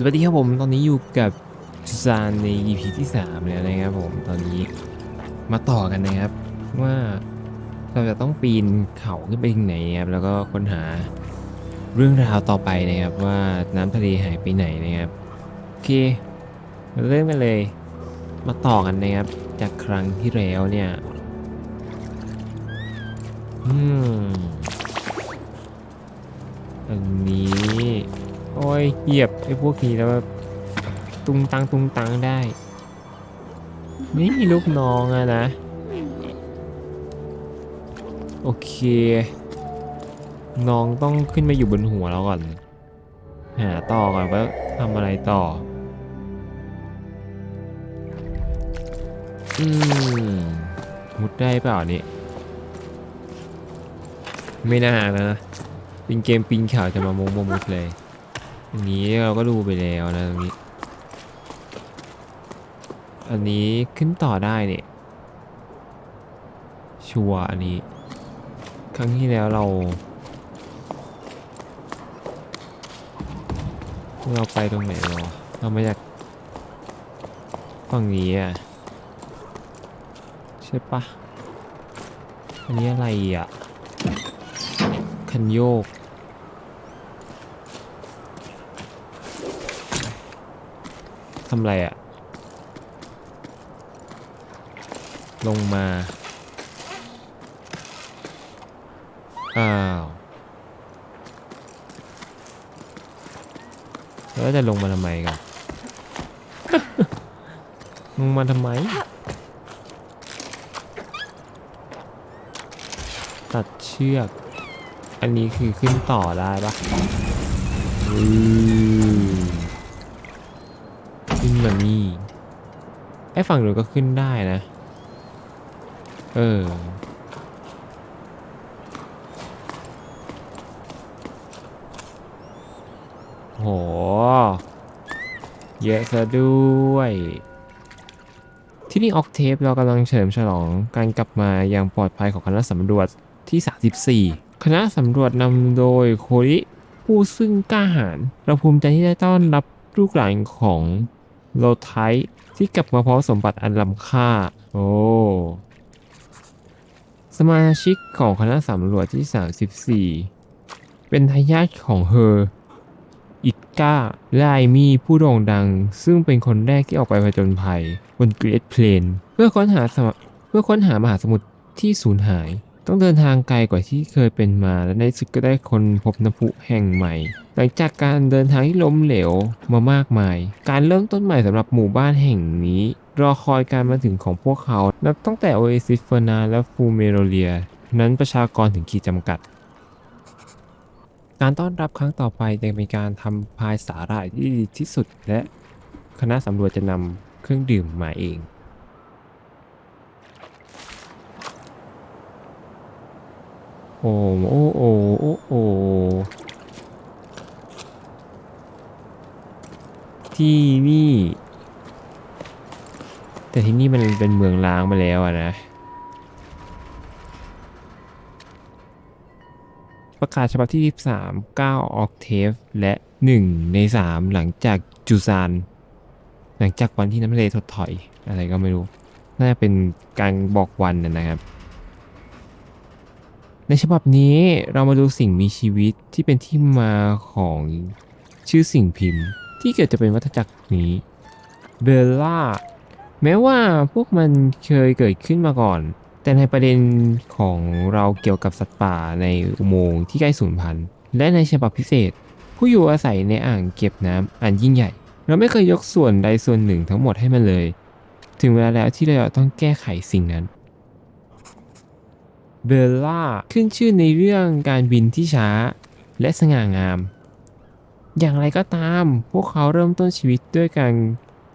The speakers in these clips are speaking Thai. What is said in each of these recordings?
สวัสดีครับผม ตอนนี้อยู่กับซานใน EP ที่ 3 แล้วนะครับผม ตอนนี้มาต่อกันนะครับ ว่าเราจะต้องปีนเขาขึ้นไปถึงไหนครับ แล้วก็ค้นหาเรื่องราวต่อไปนะครับ ว่าน้ำทะเลหายไปไหนนะครับโอเคมาเริ่มกันเลย มาต่อกันนะครับ จากครั้งที่แล้วเนี่ยอืมอันนี้ โอ้ยเหยียบไอ้พวกนี้แล้วแบบตุงตังตุงตังได้ นี่ลูกน้องอะนะ โอเค น้องต้องขึ้นมาอยู่บนหัวเราก่อน หาต่อก่อนว่าทำอะไรต่อ อืมมุดได้เปล่านี่ ไม่น่านะ เป็นเกมปีนเขาจะมามงมมุดเลย อันนี้เราก็ดูไปแล้วนะตรงนี้ อันนี้ขึ้นต่อได้เนี่ย ชัวร์อันนี้ ครั้งที่แล้วเรา เราไปตรงไหนเราเรามาจากฝั่งนี้อะ ใช่ปะอันนี้อะไรอะ คันโยก ทำไรอะลงมา อ้าว แล้วจะลงมาทำไมกัน ลงมาทำไม ตัดเชือก อันนี้คือขึ้นต่อได้ปะอืม ขึ้นมานี่ไอ้ฝั่งนู้นก็ขึ้นได้นะ เออ โห เยอะซะด้วย ที่นี่ออกเทปเรากำลังเฉลิมฉลองการกลับมาอย่างปลอดภัยของคณะสำรวจที่ 34 คณะสำรวจนำโดยโคริผู้ซึ่งกล้าหาญเราภูมิใจที่ได้ต้อนรับลูกหลานของ โลไทที่กลับมาพร้อมสมบัติอันล้ำค่า โอ้ สมาชิกของคณะสำรวจที่ 34 เป็นทายาทของเฮออิดก้าและไอมี่ผู้โด่งดัง ซึ่งเป็นคนแรกที่ออกไปผจญภัย บนเกรดเพลน เพื่อค้นหาเพื่อค้นหามหาสมุทรที่สูญหาย ต้องเดินทางไกลกว่าที่เคยเป็นมา และในที่สุดก็ได้คนพบน้ำพุแห่งใหม่ หลังจากการเดินทางที่ล้มเหลวมามากมาย การเริ่มต้นใหม่สำหรับหมู่บ้านแห่งนี้ รอคอยการมาถึงของพวกเขา นับตั้งแต่โอเอซิสเฟอร์นาและฟูเมโรเลีย นั้นประชากรถึงขีดจำกัด การต้อนรับครั้งต่อไปจะเป็นการทำพายสาหร่ายที่ดีที่สุด และคณะสำรวจจะนำเครื่องดื่มมาเอง โอ้โอ้โอ้โอ้โอ้ที่นี่แต่ที่นี่มันเป็นเมืองล้างมาแล้วอะนะ ประกาศฉบับที่ 13 9ออกเทฟและ 1 ใน 3 หลังจากจูซาน หลังจากวันที่น้ำทะเลถดถอย อะไรก็ไม่รู้ น่าจะเป็นการบอกวันนะครับ ในฉบับนี้เรามาดูสิ่งมีชีวิตที่เป็นที่มาของชื่อสิ่งพิมพ์ ที่เกิดจะเป็นวัฏจักรนี้เบลล่าแม้ว่าพวกมันเคยเกิดขึ้นมาก่อน แต่ในประเด็นของเราเกี่ยวกับสัตว์ป่าในอุโมงค์ที่ใกล้สูญพันธุ์และในฉบับพิเศษ ผู้อยู่อาศัยในอ่างเก็บน้ำอันยิ่งใหญ่ เราไม่เคยยกส่วนใดส่วนหนึ่งทั้งหมดให้มันเลย ถึงเวลาแล้วที่เราต้องแก้ไขสิ่งนั้น เบลล่าขึ้นชื่อในเรื่องการบินที่ช้า และสง่างาม อย่างไรก็ตาม พวกเขาเริ่มต้นชีวิตด้วยการ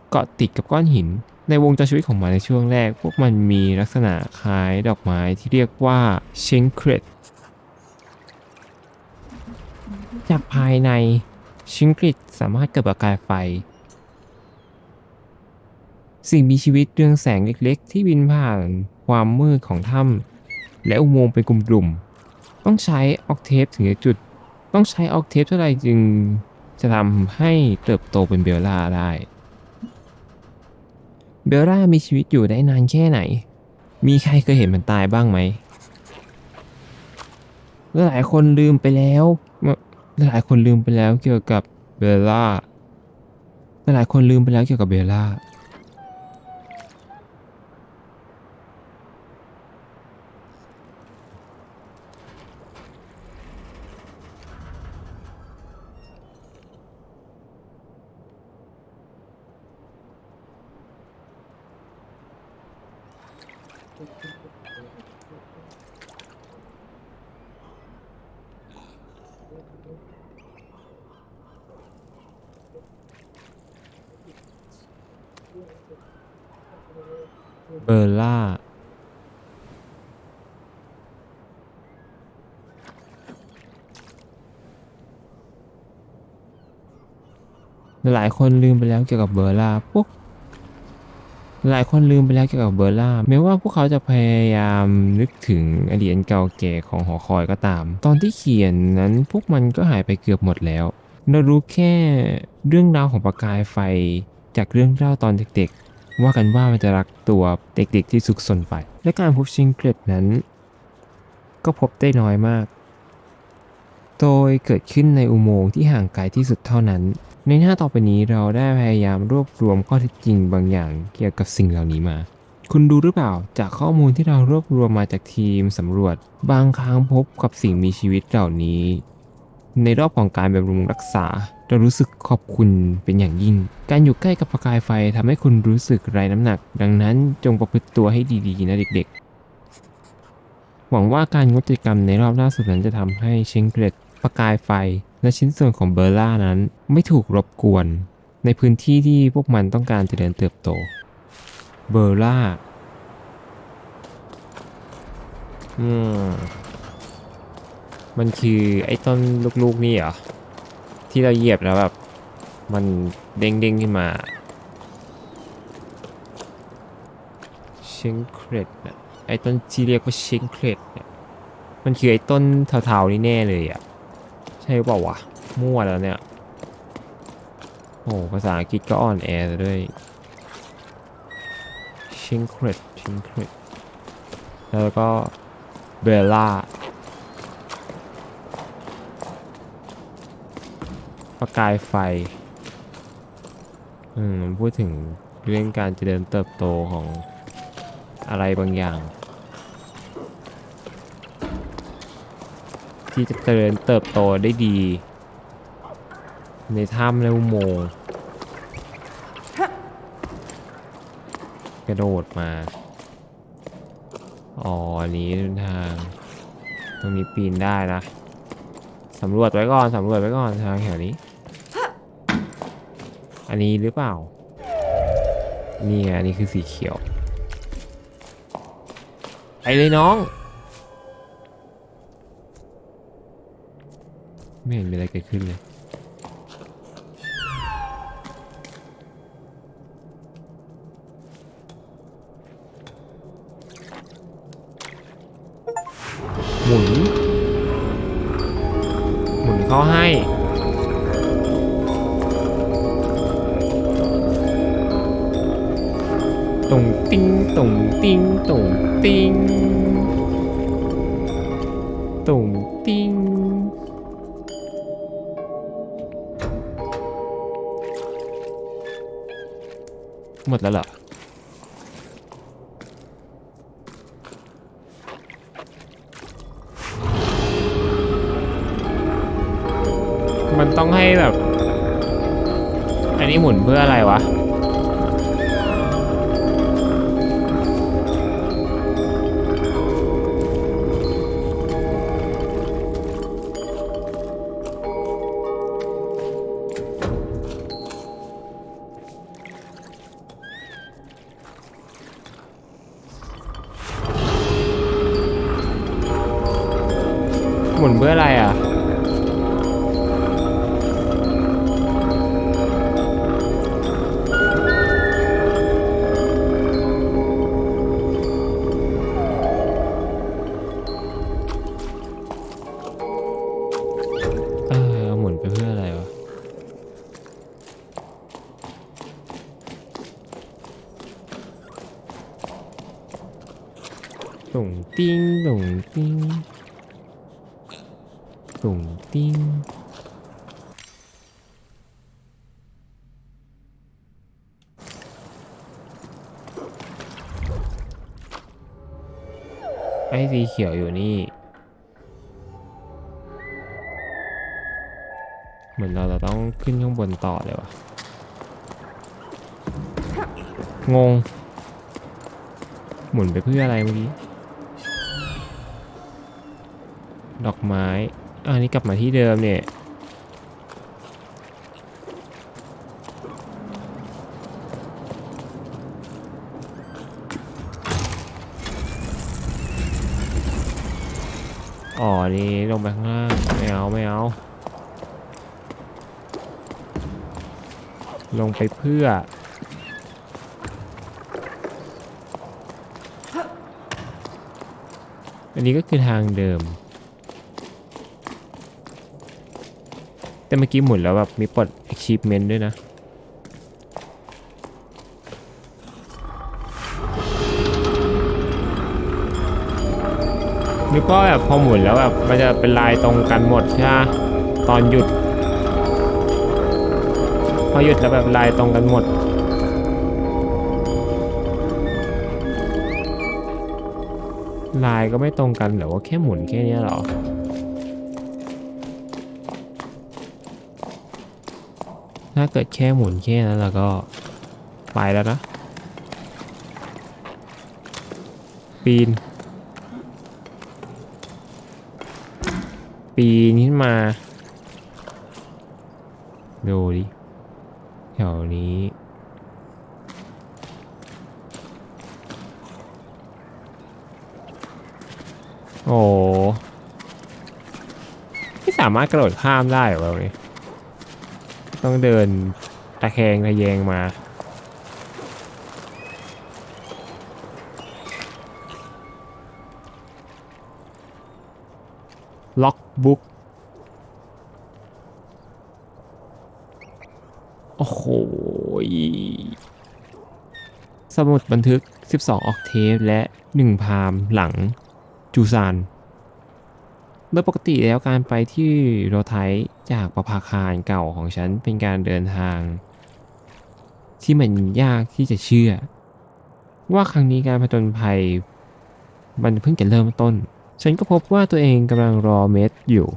เกาะติดกับก้อนหิน ในวงจรชีวิตของมันในช่วงแรก พวกมันมีลักษณะคล้ายดอกไม้ที่เรียกว่าเชงเครตจากภายในชิงกริตสามารถเกิดประกายไฟ สิ่งมีชีวิตเรืองแสงเล็กๆ ที่บินผ่านความมืดของถ้ำ และอุโมงค์เป็นกลุ่มๆ ต้องใช้ออกเทปถึงจะจุด ต้องใช้ออกเทปเท่าไหร่จึงจะทำให้เติบโตเป็นเบลล่าได้ เบลล่ามีชีวิตอยู่ได้นานแค่ไหน มีใครเคยเห็นมันตายบ้างไหม หลายคนลืมไปแล้ว หลายคนลืมไปแล้วเกี่ยวกับเบลล่า หลายคนลืมไปแล้วเกี่ยวกับเบลล่า เบลล่า หลายคนลืมไปแล้วเกี่ยวกับเบอร์ล่าพวก หลายคนลืมไปแล้วเกี่ยวกับเบอร์ล่าแม้ว่าพวกเขาจะพยายามนึกถึงอดีตเก่าแก่ของหอคอยก็ตาม ตอนที่เขียนนั้นพวกมันก็หายไปเกือบหมดแล้วเรารู้แค่เรื่องราวของประกายไฟจากเรื่องเล่าตอนเด็กๆ ว่ากันว่ามันจะรักตัวเด็กๆที่สุขสนไป และการพบชิงเกรดนั้น ก็พบได้น้อยมาก โดยเกิดขึ้นในอุโมงค์ที่ห่างไกลที่สุดเท่านั้น ในหน้าต่อไปนี้เราได้พยายามรวบรวมข้อเท็จจริงบางอย่างเกี่ยวกับสิ่งเหล่านี้มา คุณดูหรือเปล่าจากข้อมูลที่เรารวบรวมมาจากทีมสำรวจ บางครั้งพบกับสิ่งมีชีวิตเหล่านี้ ในรอบของการบำรุงรักษาเรารู้สึกขอบคุณเป็นอย่างยิ่ง การอยู่ใกล้กับประกายไฟทำให้คุณรู้สึกไร้น้ำหนัก ดังนั้นจงประพฤติตัวให้ดีๆนะเด็กๆ หวังว่าการงดกิจกรรมในรอบล่าสุดนั้นจะทำให้เชงเกรดประกายไฟ และชิ้นส่วนของเบอร์ล่านั้นไม่ถูกรบกวน ในพื้นที่ที่พวกมันต้องการเจริญเติบโต เบอร์ล่าอืมมันคือไอ้ต้นลูกๆนี่เหรอ ที่เราเหยียบแล้วแบบ มันเด้งๆขึ้นมาเชงเครดนะไอ้ต้นที่เรียกว่าเชงเครดเนี่ยมันคือไอ้ต้นเทาๆนี่แน่เลยอะ ใช่เปล่าวะ มั่วแล้วเนี่ย โอ้ภาษาอังกฤษก็อ่อนแอด้วยชิงเครดชิงเครดแล้วก็เบลล่าประกายไฟ อืม พูดถึงเรื่องการเจริญเติบโตของอะไรบางอย่าง ที่จะเจริญเติบโตได้ดี ในถ้ำและอุโมงค์กระโดดมา อ๋ออันนี้ทาง ตรงนี้ปีนได้นะ สำรวจไว้ก่อน สำรวจไว้ก่อนทางแถวนี้ อันนี้หรือเปล่า นี่อันนี้คือสีเขียว ไปเลยน้อง ไม่เห็นมีอะไรเกิดขึ้นเลย หมุน หมุนเข้าให้ตุงติ้งตุงติ้งตุงติ้งตุงติ้ง หมดแล้วเหรอมันต้องให้แบบ อันนี้หมุนเพื่ออะไรวะ ไอ้สีเขียวอยู่นี่ เหมือนเราจะต้องขึ้นข้างบนต่อเลยวะงง หมุนไปเพื่ออะไรเมื่อกี้ ดอกไม้อันนี้กลับมาที่เดิมเนี่ย อ๋อนี่ลงไปข้างล่างไม่เอาไม่เอา ลงไปเพื่อ อันนี้ก็คือทางเดิม แต่เมื่อกี้หมุนแล้วแบบมีปลด achievement ด้วยนะ นึกว่าแบบพอหมุนแล้วแบบมันจะเป็นลายตรงกันหมดใช่ไหมตอนหยุด พอหยุดแล้วแบบลายตรงกันหมดลายก็ไม่ตรงกันหรือว่าแค่หมุนแค่เนี้ยหรอ ถ้าเกิดแค่หมุนแค่นั้นแล้วก็ไปแล้วนะ ปีน ปีนขึ้นมา ดูดิ แถวนี้ โอ้ไม่สามารถกระโดดข้ามได้หรอวะเนี่ยต้องเดินตะแคงทะแยงมา ล็อก บุ๊กโอ้โห สมุดบันทึก 12 ออกเทปและ 1 พามหลังจูซานโดยปกติแล้วการไปที่โรไทจากประภาคารเก่าของฉันเป็นการเดินทาง ที่มันยากที่จะเชื่อ ว่าครั้งนี้การผจญภัย มันเพิ่งจะเริ่มต้น ฉันก็พบว่าตัวเองกำลังรอเมดอยู่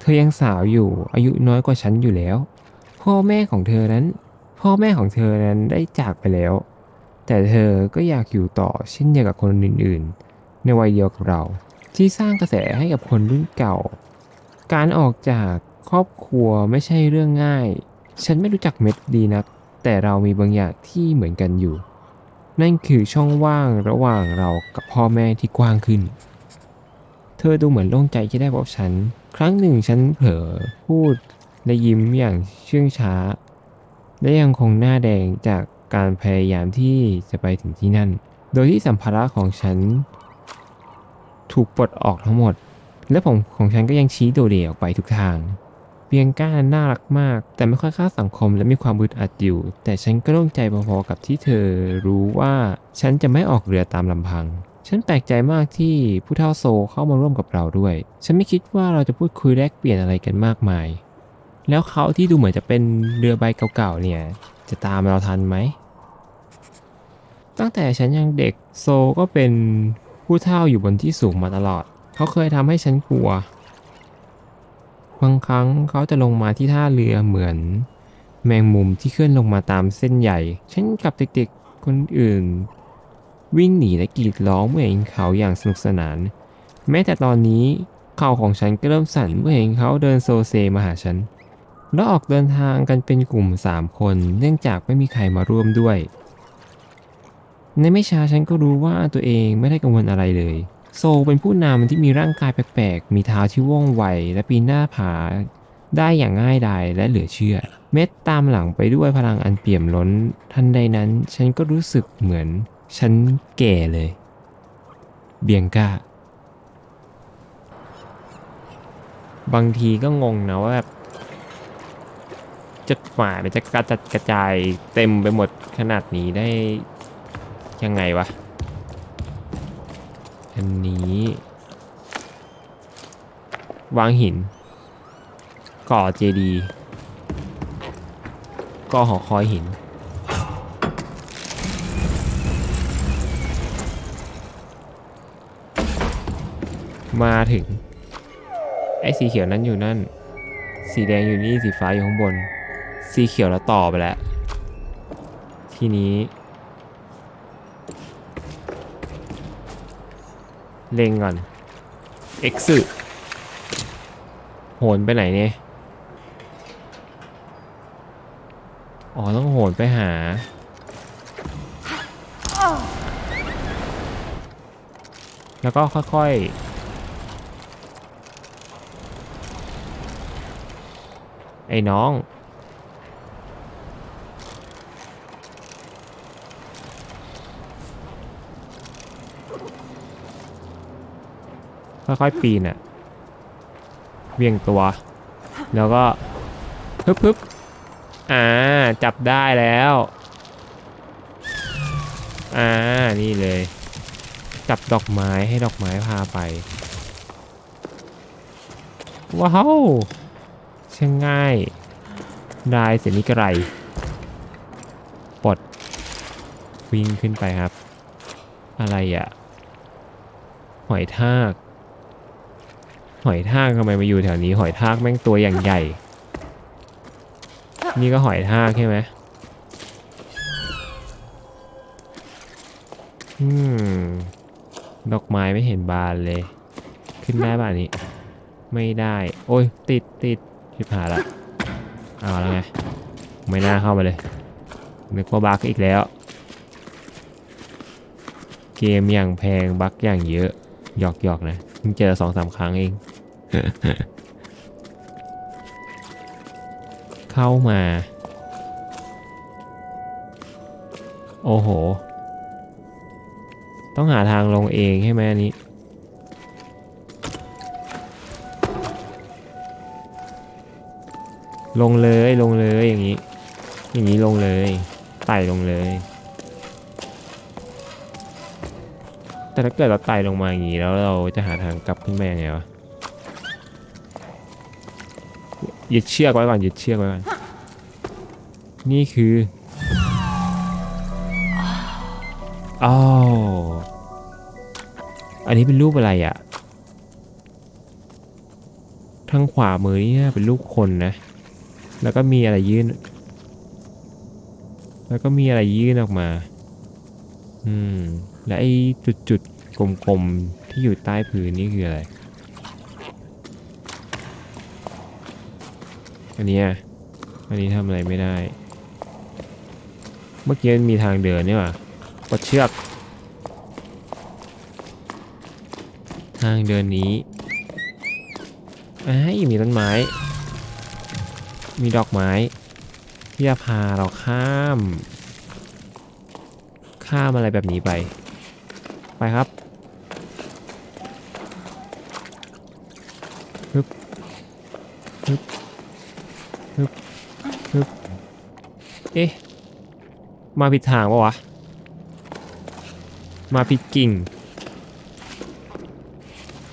เธอยังสาวอยู่อายุน้อยกว่าฉันอยู่แล้ว พ่อแม่ของเธอนั้น พ่อแม่ของเธอนั้นได้จากไปแล้ว แต่เธอก็อยากอยู่ต่อเช่นเดียวกับคนอื่นๆ ในวัยเดียวกับเรา ที่สร้างกระแสให้กับคนรุ่นเก่า การออกจากครอบครัวไม่ใช่เรื่องง่าย ฉันไม่รู้จักเม็ดดีนัก แต่เรามีบางอย่างที่เหมือนกันอยู่ นั่นคือช่องว่างระหว่างเรากับพ่อแม่ที่กว้างขึ้น ธอดูเหมือนโล่งใจที่ได้พบฉัน ครั้งหนึ่งฉันเผลอพูดและยิ้มอย่างเชื่องช้า และยังคงหน้าแดงจากการพยายามที่จะไปถึงที่นั่น โดยที่สัมภาระของฉัน ถูกปลดออกทั้งหมด และผมของฉันก็ยังชี้โดดเดี่ยวไปทุกทางเบียงก้าน่ารักมาก แต่ไม่ค่อยเข้าสังคมและมีความบึดอัดอยู่ แต่ฉันก็โล่งใจพอๆกับที่เธอรู้ว่าฉันจะไม่ออกเรือตามลำพัง ฉันแปลกใจมากที่ผู้เฒ่าโซเข้ามาร่วมกับเราด้วย ฉันไม่คิดว่าเราจะพูดคุยแลกเปลี่ยนอะไรกันมากมาย แล้วเขาที่ดูเหมือนจะเป็นเรือใบเก่าๆเนี่ย จะตามเราทันไหม ตั้งแต่ฉันยังเด็กโซก็เป็นผู้เฒ่าอยู่บนที่สูงมาตลอด เขาเคยทำให้ฉันกลัว บางครั้งเขาจะลงมาที่ท่าเรือเหมือน แมงมุมที่เคลื่อนลงมาตามเส้นใหญ่ ฉันกับเด็กๆคนอื่น วิ่งหนีและกรีดร้องเมื่อเห็นเขาอย่างสนุกสนาน แม้แต่ตอนนี้เข่าของฉันก็เริ่มสั่นเมื่อเห็นเขาเดินโซเซมาหาฉันแล้วออกเดินทางกันเป็นกลุ่มสามคน เนื่องจากไม่มีใครมาร่วมด้วย ในไม่ช้าฉันก็รู้ว่าตัวเองไม่ได้กังวลอะไรเลย โซเป็นผู้นำที่มีร่างกายแปลกๆ มีเท้าที่ว่องไว และปีนหน้าผา ได้อย่างง่ายดายและเหลือเชื่อ เม็ดตามหลังไปด้วยพลังอันเปี่ยมล้น ทันใดนั้น ฉันก็รู้สึกเหมือน ฉันแก่เลย เบียงก้า บางทีก็งงนะว่าแบบจดหมายมันจะกระจัดกระจายเต็มไปหมดขนาดนี้ได้ยังไงวะ อันนี้ วางหิน ก่อเจดี ก่อหอคอยหิน มาถึง ไอ้สีเขียวนั้นอยู่นั่น สีแดงอยู่นี่ สีฟ้าอยู่ข้างบน สีเขียวแล้วต่อไปแล้ว ทีนี้ เล็งก่อน เอ็กซ์โหนไปไหนเนี่ย อ๋อ ต้องโหนไปหาแล้วก็ค่อยๆ ไอ้น้อง ค่อยๆปีนอะเวียงตัว แล้วก็ฮึบฮึบอ่า จับได้แล้ว อ่า นี่เลย จับดอกไม้ให้ดอกไม้พาไป ว้าว ช่างง่าย ได้เสียนิกระไรปลดวิ่งขึ้นไปครับ อะไรอะหอยทาก หอยทากทำไมมาอยู่แถวนี้ หอยทากแม่งตัวอย่างใหญ่ นี่ก็หอยทากใช่ไหมอืม ดอกไม้ไม่เห็นบานเลย ขึ้นได้ป่ะอันนี้ ไม่ได้ โอ้ย ติดติด ชิบหายละเอาแล้วไง ไม่น่าเข้ามาเลยนึกว่าบั๊กอีกแล้ว เกมอย่างแพงบั๊กอย่างเยอะ หยอกหยอกนะเพิ่งเจอสองสามครั้งเอง เข้ามา โอ้โห ต้องหาทางลงเองใช่ไหมอันนี้ ลงเลยลงเลยอย่างนี้ อย่างนี้ลงเลยไต่ลงเลย แต่ถ้าเกิดเราไต่ลงมาอย่างนี้แล้วเราจะหาทางกลับขึ้นไปยังไงวะยึดเชือกไว้ก่อนยึดเชือกไว้ก่อนนี่คืออ้าวอันนี้เป็นรูปอะไรอะ่ะทางขวามือนี่น่าเป็นรูปคนนะ แล้วก็มีอะไรยื่น แล้วก็มีอะไรยื่นออกมา อืม และไอ้จุดๆ กลมๆ ที่อยู่ใต้พื้นนี่คืออะไร อันนี้อันนี้ทำอะไรไม่ได้ เมื่อกี้มันมีทางเดินนี่หว่ากดเชือก ทางเดินนี้ไอ้ายมีต้นไม้ มีดอกไม้ที่จะพาเราข้าม ข้ามอะไรแบบนี้ไป ไปครับฮึบฮึบฮึบฮึบเอ๊ะ มาผิดทางปะวะ มาผิดกิ่ง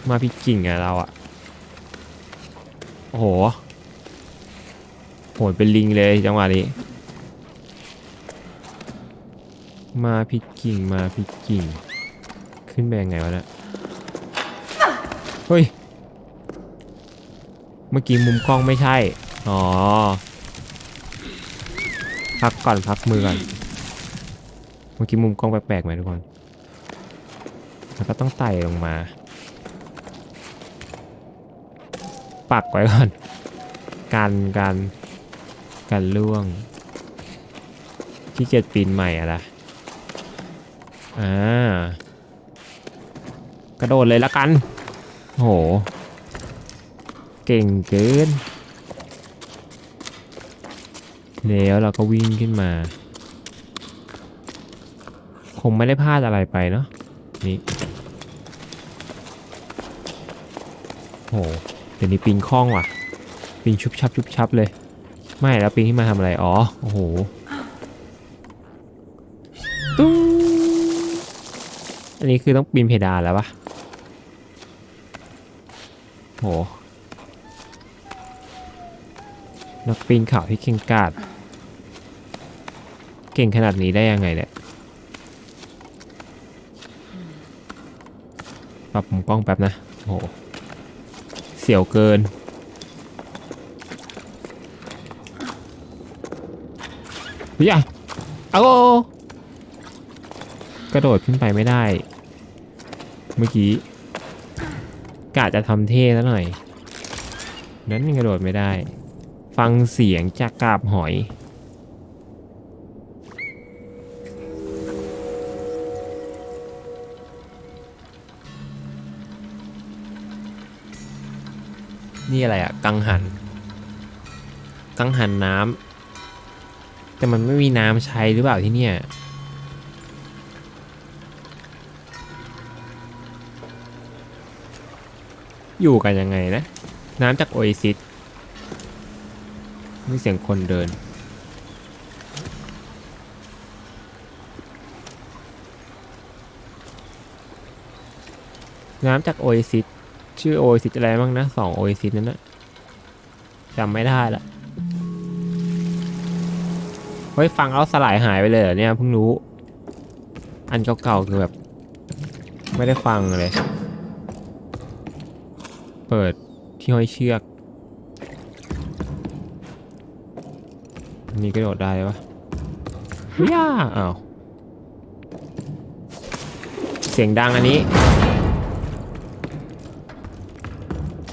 มาผิดกิ่งอะเราอะโอ้โห หเป็นลิงเลยจังหวะนี้ มาผิดกิ่งมาผิดกิ่ง ขึ้นไปยังไงวะเนะเฮ้ย เมื่อกี้มุมกล้องไม่ใช่ อ๋อ พักก่อนพักมือก่อน เมื่อกี้มุมกล้องแปลกๆไหมทุกคน แล้วก็ต้องไต่ลงมา ปักไว้ก่อนการการ การล่วงที่เกียจปีนใหม่อะนะอ่ากระโดดเลยละกัน โห เก่งเกิน แล้วเราก็วิ่งขึ้นมา คงไม่ได้พลาดอะไรไปเนาะ นี่ โห เดี๋ยวนี้ปิงคล่องว่ะปิงชุบชับชุบชับเลย ไม่แล้วปิงที่มาทำอะไร อ๋อ โอ้โหตุ้งอันนี้คือต้องปีนเพดานแล้วปะโหนักปีนเขาที่เก่งกาจเก่งขนาดนี้ได้ยังไงเนี่ยปรับมุมกล้องแป๊บนะโอ้โหเสียวเกิน เฮ้ยอะเอากระโดดขึ้นไปไม่ได้ เมื่อกี้กะจะทำเท่ซะหน่อย นั้นยังกระโดดไม่ได้ ฟังเสียงจากกาบหอย นี่อะไรอะกังหัน กังหันน้ำ แต่มันไม่มีน้ำใช้หรือเปล่าที่เนี่ยอยู่กันยังไงนะ น้ำจากโอเอซิสมีเสียงคนเดิน น้ำจากโอเอซิสชื่อโอเอซิสอะไรบ้างนะสองโอเอซิสนั้นนะจำไม่ได้ละ ฮ้ยฟังแล้วสลายหายไปเลยเนี่ยเพิ่งรู้ อันเก่าๆคือแบบ ไม่ได้ฟังเลย เปิดที่ห้อยเชือกอันนี่กระโดดได้ปะย่าอ้าวเสียงดังอันนี้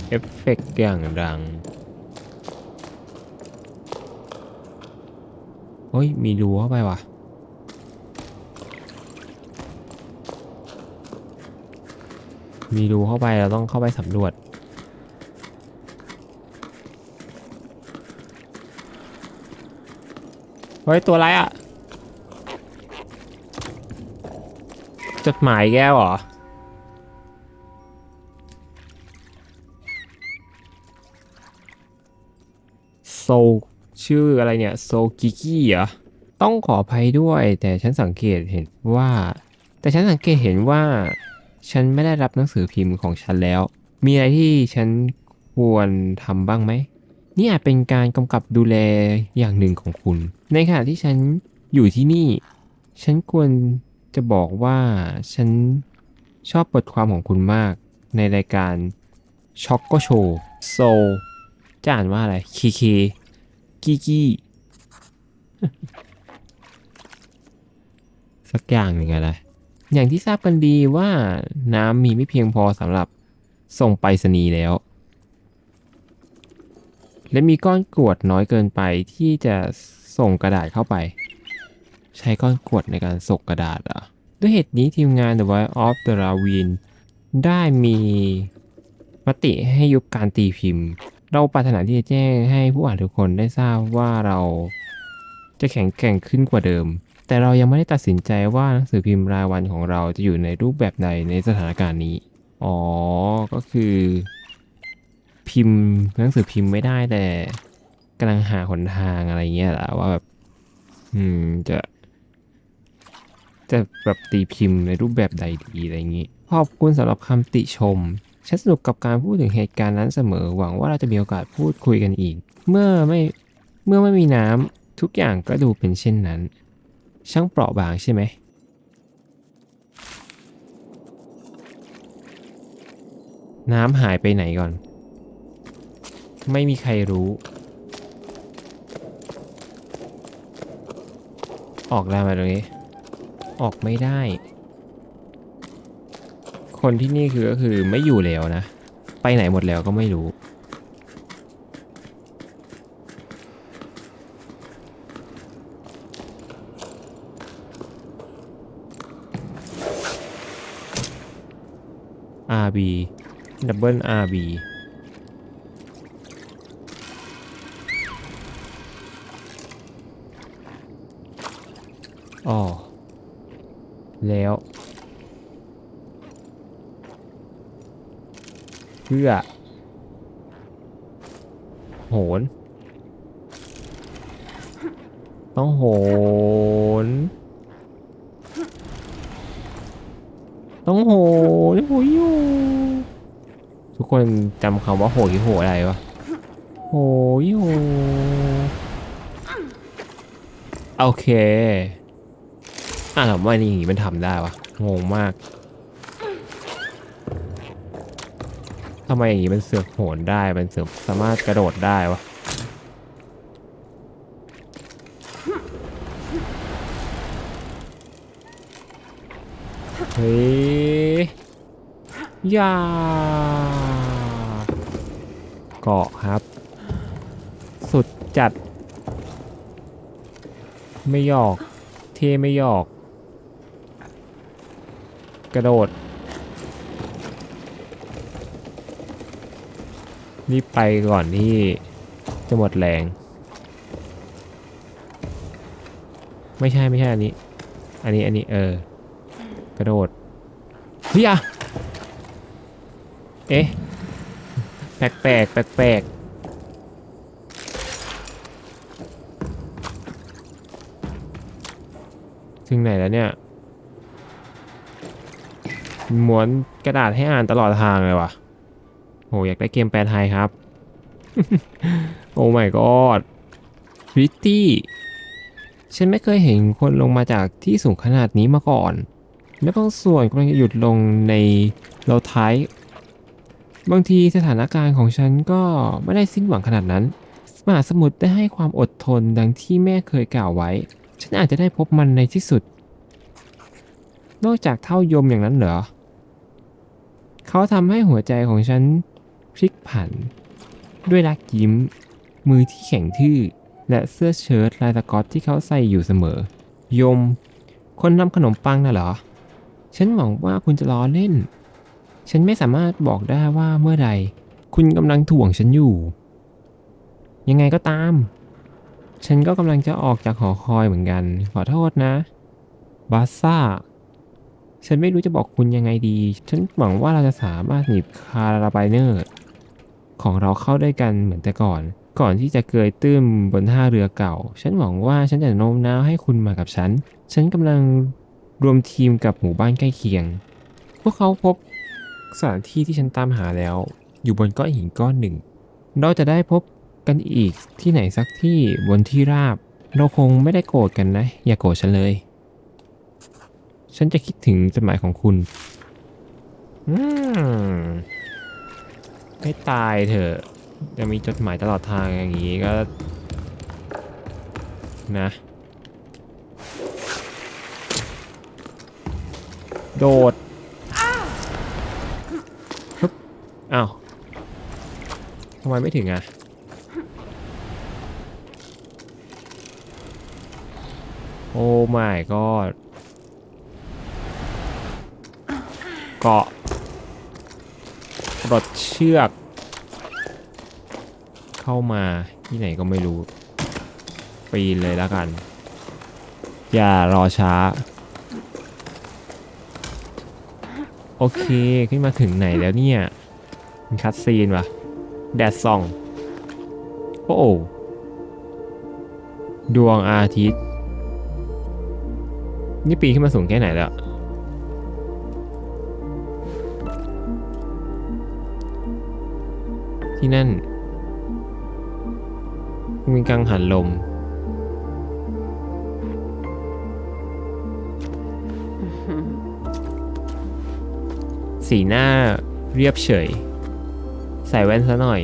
เอฟเฟกต์อย่างดัง เฮ้ย มีรูเข้าไปว่ะ มีรูเข้าไป เราต้องเข้าไปสำรวจ เฮ้ย ตัวอะไรอะ จดหมายแก้วเหรอโซ ชื่ออะไรเนี่ยโซกิกี้เหรอต้องขออภัยด้วย แต่ฉันสังเกตเห็นว่า แต่ฉันสังเกตเห็นว่า ฉันไม่ได้รับหนังสือพิมพ์ของฉันแล้ว มีอะไรที่ฉันควรทำบ้างไหมนี่อาจเป็นการกำกับดูแลอย่างหนึ่งของคุณ ในขณะที่ฉันอยู่ที่นี่ ฉันควรจะบอกว่าฉันชอบบทความของคุณมาก ในรายการช็อกโกโชว์โซจะอ่านว่าอะไรคเค กี้กี้สักอย่างหนึ่งอะไรอย่างที่ทราบกันดีว่าน้ำมีไม่เพียงพอสำหรับส่งไปรษณีย์แล้ว และมีก้อนกรวดน้อยเกินไปที่จะส่งกระดาษเข้าไป ใช้ก้อนกรวดในการส่งกระดาษอะด้วยเหตุนี้ทีมงาน The Voice of the Ravine ได้มีมติให้ยุบการตีพิมพ์ เราปรารถนาที่จะแจ้งให้ผู้อ่านทุกคนได้ทราบว่าเราจะแข็งแกร่งขึ้นกว่าเดิม แต่เรายังไม่ได้ตัดสินใจว่าหนังสือพิมพ์รายวันของเราจะอยู่ในรูปแบบใดในสถานการณ์นี้ อ๋อ ก็คือ พิมพ์หนังสือพิมพ์ไม่ได้แต่กำลังหาหนทางอะไรเงี้ยแหละว่าแบบ อืม จะ จะแบบตีพิมพ์ในรูปแบบใดดีอะไรอย่างนี้ ขอบคุณสำหรับคำติชม ฉันสนุกกับการพูดถึงเหตุการณ์นั้นเสมอ หวังว่าเราจะมีโอกาสพูดคุยกันอีก เมื่อไม่เมื่อไม่มีน้ำทุกอย่างก็ดูเป็นเช่นนั้น ช่างเปราะบางใช่ไหมน้ำหายไปไหนก่อน ไม่มีใครรู้ ออกแล้วมาตรงนี้ ออกไม่ได้ คนที่นี่คือก็คือไม่อยู่แล้วนะ ไปไหนหมดแล้วก็ไม่รู้ RB Double RB อ๋อ แล้ว เพื่อ โหน ต้องโหน ต้องโหนโหยอยู่ทุกคนจำคำว่าโหยโหอะไรวะโหยโหโอเคอะทำไมนี่อย่างงี้มันทำได้วะงงมาก ทำไมอย่างงี้มันเสือกโหนได้ มันเสือกสามารถกระโดดได้วะ เฮ้ยยาเกาะครับ สุดจัด ไม่หยอก เทไม่หยอก กระโดด รีบไปก่อนที่จะหมดแรง ไม่ใช่ไม่ใช่อันนี้ อันนี้อันนี้เออกระโดดเฮียเอ๊ะแปลกแปลกแปลกแปลกถึงไหนแล้วเนี่ยม้วนกระดาษให้อ่านตลอดทางเลยวะ โหอยากได้เกมแปลไทยครับ โอ้ my god พิตตี้ฉันไม่เคยเห็นคนลงมาจากที่สูงขนาดนี้มาก่อน และบางส่วนกำลังจะหยุดลงในโลท้าย บางทีสถานการณ์ของฉันก็ไม่ได้สิ้นหวังขนาดนั้น มหาสมุทรได้ให้ความอดทนดังที่แม่เคยกล่าวไว้ ฉันอาจจะได้พบมันในที่สุด นอกจากเท่ายมอย่างนั้นเหรอ เขาทำให้หัวใจของฉัน พลิกผัน ด้วยรักยิ้ม มือที่แข็งทื่อ และเสื้อเชิ้ตลายสกอตที่เขาใส่อยู่เสมอ ยม คนนำขนมปังน่ะเหรอ ฉันหวังว่าคุณจะล้อเล่น ฉันไม่สามารถบอกได้ว่าเมื่อใด คุณกำลังถ่วงฉันอยู่ ยังไงก็ตาม ฉันก็กำลังจะออกจากหอคอยเหมือนกัน ขอโทษนะ บาซ่าฉันไม่รู้จะบอกคุณยังไงดี ฉันหวังว่าเราจะสามารถหนีบคาราบายเนอร์ ของเราเข้าด้วยกันเหมือนแต่ก่อน ก่อนที่จะเกยตื้มบนท่าเรือเก่า ฉันหวังว่าฉันจะโน้มน้าวให้คุณมากับฉัน ฉันกำลังรวมทีมกับหมู่บ้านใกล้เคียง พวกเขาพบสถานที่ที่ฉันตามหาแล้ว อยู่บนก้อนหินก้อนหนึ่ง เราจะได้พบกันอีกที่ไหนสักที่บนที่ราบ เราคงไม่ได้โกรธกันนะ อย่าโกรธฉันเลย ฉันจะคิดถึงจดหมายของคุณ อืม ให้ตายเถอะจะมีจดหมายตลอดทางอย่างนี้ก็ นะ โดดฮึบอ้าวทำไมไม่ถึงอะโอ้ my god เกาะ ปลดเชือก เข้ามาที่ไหนก็ไม่รู้ ปีนเลยแล้วกัน อย่ารอช้า โอเค ขึ้นมาถึงไหนแล้วเนี่ยมีคัดซีนวะแดดส่อง โอ้โดวงอาทิตย์ นี่ปีนขึ้นมาสูงแค่ไหนแล้ว ที่นั่น มีกังหันลม สีหน้าเรียบเฉย ใส่แว่นซะหน่อย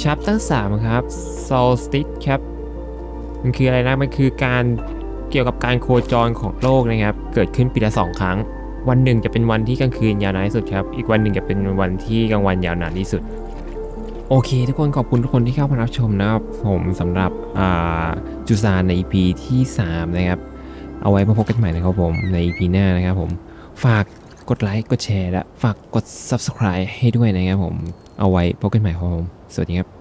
Chapter 3ครับ Solstice ครับ มันคืออะไรนะ มันคือการเกี่ยวกับการโคจรของโลกนะครับ เกิดขึ้นปีละสองครั้ง วันหนึ่งจะเป็นวันที่กลางคืนยาวนานที่สุดครับ อีกวันหนึ่งจะเป็นวันที่กลางวันยาวนานที่สุด โอเค ทุกคนขอบคุณทุกคนที่เข้ามารับชมนะครับ ผมสำหรับจุซานใน EP ที่ 3 นะครับ เอาไว้มาพบกันใหม่นะครับผมใน EP หน้านะครับผม ฝากกดไลค์กดแชร์และฝากกด Subscribe ให้ด้วยนะครับผม เอาไว้พบกันใหม่ครับผม สวัสดีครับ